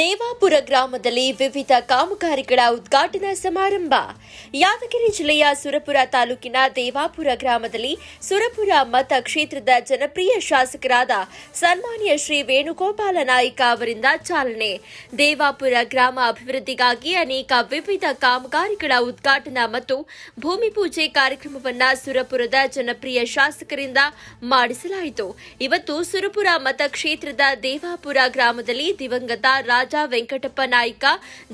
ದೇವಾಪುರ ಗ್ರಾಮದಲ್ಲಿ ವಿವಿಧ ಕಾಮಗಾರಿಗಳ ಉದ್ಘಾಟನಾ ಸಮಾರಂಭ. ಯಾದಗಿರಿ ಜಿಲ್ಲೆಯ ಸುರಪುರ ತಾಲೂಕಿನ ದೇವಾಪುರ ಗ್ರಾಮದಲ್ಲಿ ಸುರಪುರ ಮತ ಕ್ಷೇತ್ರದ ಜನಪ್ರಿಯ ಶಾಸಕರಾದ ಸನ್ಮಾನ್ಯ ಶ್ರೀ ವೇಣುಗೋಪಾಲ ನಾಯ್ಕ ಅವರಿಂದ ಚಾಲನೆ. ದೇವಾಪುರ ಗ್ರಾಮ ಅಭಿವೃದ್ಧಿಗಾಗಿ ಅನೇಕ ವಿವಿಧ ಕಾಮಗಾರಿಗಳ ಉದ್ಘಾಟನಾ ಮತ್ತು ಭೂಮಿ ಪೂಜೆ ಕಾರ್ಯಕ್ರಮವನ್ನು ಸುರಪುರದ ಜನಪ್ರಿಯ ಶಾಸಕರಿಂದ ಮಾಡಿಸಲಾಯಿತು. ಇವತ್ತು ಸುರಪುರ ಮತಕ್ಷೇತ್ರದ ದೇವಾಪುರ ಗ್ರಾಮದಲ್ಲಿ ದಿವಂಗತ ರಾಜ ವೆಂಕಟಪ್ಪ ನಾಯ್ಕ,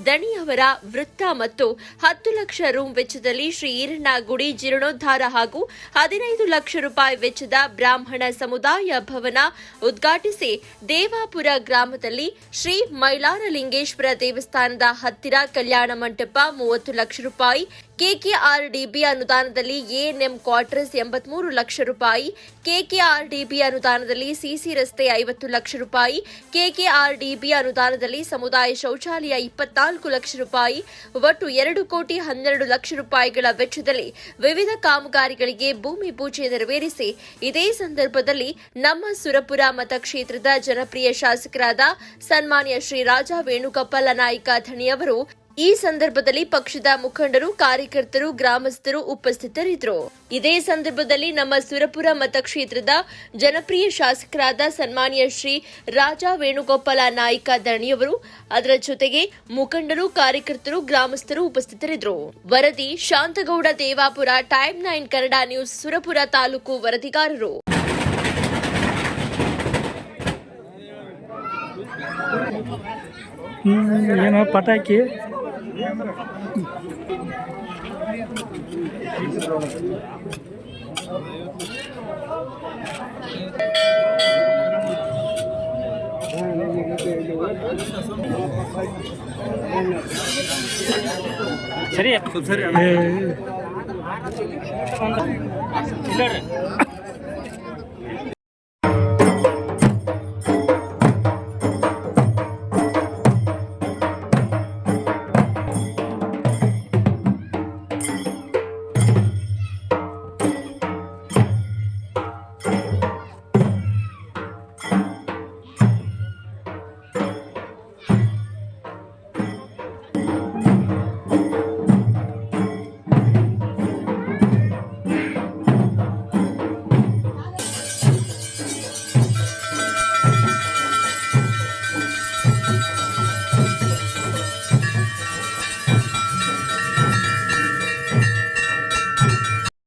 ದಣಿ ಅವರ ವೃತ್ತ ಮತ್ತು ಹತ್ತು ಲಕ್ಷ ರು ವೆಚ್ಚದಲ್ಲಿ ಶ್ರೀ ಈರಣ್ಣ ಗುಡಿ ಜೀರ್ಣೋದ್ಧಾರ ಹಾಗೂ ಹದಿನೈದು ಲಕ್ಷ ರೂಪಾಯಿ ವೆಚ್ಚದ ಬ್ರಾಹ್ಮಣ ಸಮುದಾಯ ಭವನ ಉದ್ಘಾಟಿಸಿ ದೇವಾಪುರ ಗ್ರಾಮದಲ್ಲಿ ಶ್ರೀ ಮೈಲಾರಲಿಂಗೇಶ್ವರ ದೇವಸ್ಥಾನದ ಹತ್ತಿರ ಕಲ್ಯಾಣ ಮಂಟಪ ಮೂವತ್ತು ಲಕ್ಷ ರೂಪಾಯಿ ಕೆಕೆಆರ್ಡಿಬಿ ಅನುದಾನದಲ್ಲಿ ಎಎನ್ಎಂ ಕ್ವಾರ್ಟರ್ಸ್ ಎಂಬತ್ಮೂರು ಲಕ್ಷ ರೂಪಾಯಿ, ಕೆಕೆಆರ್ಡಿಬಿ ಅನುದಾನದಲ್ಲಿ ಸಿಸಿ ರಸ್ತೆ ಐವತ್ತು ಲಕ್ಷ ರೂಪಾಯಿ, ಕೆಕೆಆರ್ಡಿಬಿ ಅನುದಾನದಲ್ಲಿ ಸಮುದಾಯ ಶೌಚಾಲಯ ಇಪ್ಪತ್ನಾಲ್ಕು ಲಕ್ಷ ರೂಪಾಯಿ, ಒಟ್ಟು ಎರಡು ಕೋಟಿ ಹನ್ನೆರಡು ಲಕ್ಷ ರೂಪಾಯಿಗಳ ವೆಚ್ಚದಲ್ಲಿ ವಿವಿಧ ಕಾಮಗಾರಿಗಳಿಗೆ ಭೂಮಿ ಪೂಜೆ ನೆರವೇರಿಸಿ, ಇದೇ ಸಂದರ್ಭದಲ್ಲಿ ನಮ್ಮ ಸುರಪುರ ಮತಕ್ಷೇತ್ರದ ಜನಪ್ರಿಯ ಶಾಸಕರಾದ ಸನ್ಮಾನ್ಯ ಶ್ರೀ ರಾಜಾ ವೇಣುಗೋಪಾಲ ನಾಯ್ಕ ಧಣಿಯವರು ಈ ಸಂದರ್ಭದಲ್ಲಿ ಪಕ್ಷದ ಮುಖಂಡರು, ಕಾರ್ಯಕರ್ತರು, ಗ್ರಾಮಸ್ಥರು ಉಪಸ್ಥಿತರಿದ್ದರು. ಇದೇ ಸಂದರ್ಭದಲ್ಲಿ ನಮ್ಮ ಸುರಪುರ ಮತಕ್ಷೇತ್ರದ ಜನಪ್ರಿಯ ಶಾಸಕರಾದ ಸನ್ಮಾನ್ಯ ಶ್ರೀ ರಾಜಾ ವೇಣುಗೋಪಾಲ ನಾಯ್ಕ ದಣಿಯವರು ಅದರ ಜೊತೆಗೆ ಮುಖಂಡರು, ಕಾರ್ಯಕರ್ತರು, ಗ್ರಾಮಸ್ಥರು ಉಪಸ್ಥಿತರಿದ್ದರು. ವರದಿ Shantagouda Devapura, time nine Kannada news, Surapura taluk ವರದಿಗಾರರು. ಏನೋ ಪಟಾಕಿ. ಸರಿ ಏ,